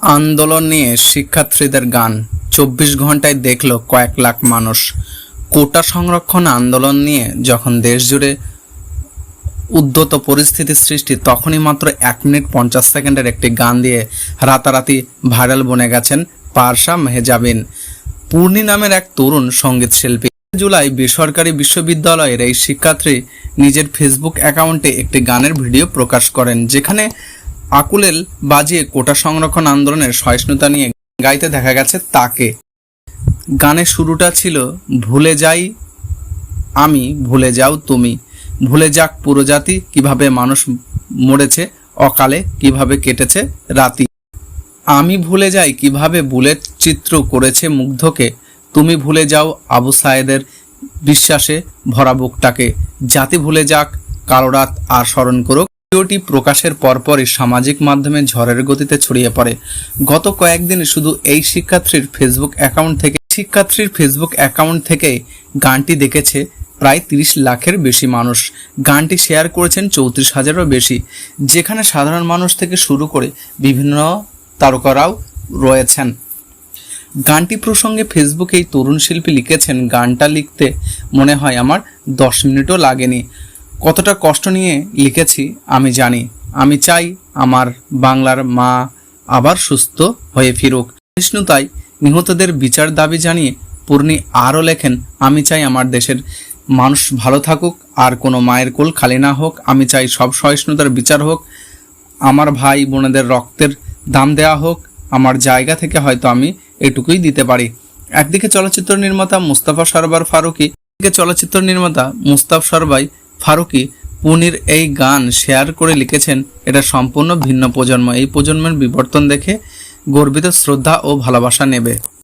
আন্দোলন নিয়ে শিক্ষার্থীদের গান। চব্বিশ ঘন্টায় দেখল কয়েক লাখ মানুষ। কোটা সংরক্ষণ আন্দোলন নিয়ে যখন দেশ জুড়ে উদ্যত পরিস্থিতি সৃষ্টি, তখনই মাত্র এক মিনিট পঞ্চাশ সেকেন্ডের একটি গান দিয়ে রাতারাতি ভাইরাল বনে গেছেন পারসা মেহজাবিন। পূর্ণি নামের এক তরুণ সংগীত শিল্পী। জুলাই বেসরকারি বিশ্ববিদ্যালয়ের এই শিক্ষার্থী নিজের ফেসবুক অ্যাকাউন্টে একটি গানের ভিডিও প্রকাশ করেন, যেখানে আকুলেল বাজিয়ে কোটা সংরক্ষণ আন্দোলনের সহিষ্ণুতা নিয়ে গাইতে দেখা গেছে তাকে। গানের শুরুটা ছিল, ভুলে যাই আমি, ভুলে যাও তুমি। ভুলে যাক পুরো জাতি, কীভাবে মানুষ মরেছে, অকালে কীভাবে কেটেছে রাতি। আমি ভুলে যাই কীভাবে বুলেট চিত্র করেছে মুগ্ধকে। তুমি ভুলে যাও আবু সায়েদের বিশ্বাসে ভরা বুকটাকে। জাতি ভুলে যাক, কালো রাত আর স্মরণ করুক ভিডিওটি প্রকাশের পরপরই সামাজিক মাধ্যমে ঝড়ের গতিতে ছড়িয়ে পড়ে। গত কয়েকদিনে শুধু এই শিক্ষার্থীর ফেসবুক অ্যাকাউন্ট থেকে শিক্ষার্থীর ফেসবুক অ্যাকাউন্ট থেকে গানটি দেখেছে প্রায় তিরিশ লাখের বেশি মানুষ। গানটি শেয়ার করেছেন চৌত্রিশ হাজারও বেশি। যেখানে সাধারণ মানুষ থেকে শুরু করে বিভিন্ন তারকারাও রয়েছেন। গানটি প্রসঙ্গে ফেসবুকে এই তরুণ শিল্পী লিখেছেন, গানটা লিখতে মনে হয় আমার দশ মিনিটও লাগেনি। কতটা কষ্ট নিয়ে লিখেছি আমি জানি। আমি চাই আমার বাংলার মা আবার সুস্থ হয়ে ফিরুক। বিষ্ণুতাই নিহতদের বিচার দাবি জানিয়ে পূর্ণি আরও লেখেন, আমি চাই আমার দেশের মানুষ ভালো থাকুক, আর কোনো মায়ের কোল খালি না হোক। আমি চাই সব সহিষ্ণুতার বিচার হোক। আমার ভাই বোনেদের রক্তের দাম দেওয়া হোক। আমার জায়গা থেকে হয়তো আমি এটুকুই দিতে পারি। একদিকে চলচ্চিত্র নির্মাতা মুস্তাফা সরবার ফারুকি চলচ্চিত্র নির্মাতা মুস্তাফ সরবাই ফারুকি পুনির এই গান শেয়ার করে লিখেছেন, এটা সম্পূর্ণ ভিন্ন প্রজন্ম। এই প্রজন্মের বিবর্তন দেখে গর্বিত শ্রদ্ধা ও ভালোবাসা নেবে।